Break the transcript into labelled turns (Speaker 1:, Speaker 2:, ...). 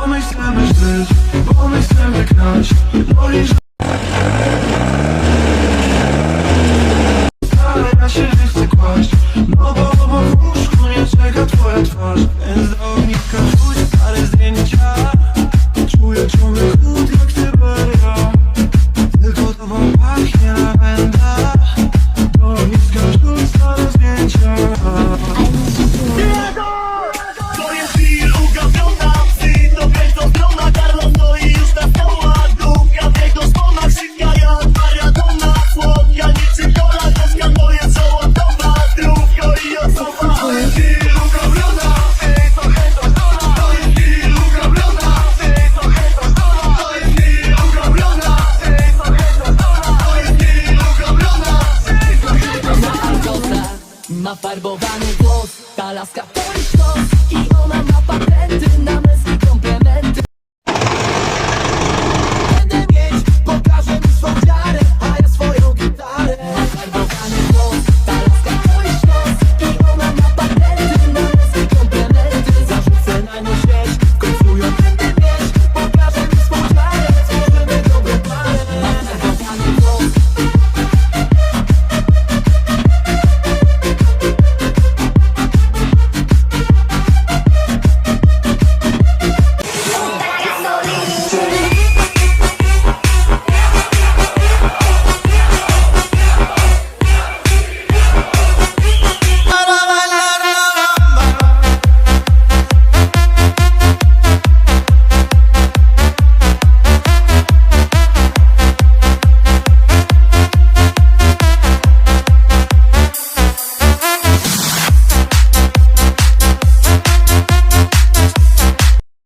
Speaker 1: chcemy żyć, bo my chcemy grać No i że Ale ja się nie kłaść No bo obok w łóżku nie czeka twoja twarz. Więc do ogniska rzuć parę zdjęcia. Czuję ciągle chłód
Speaker 2: Ma farbowany włos, ta laska polisz I
Speaker 3: ona ma patent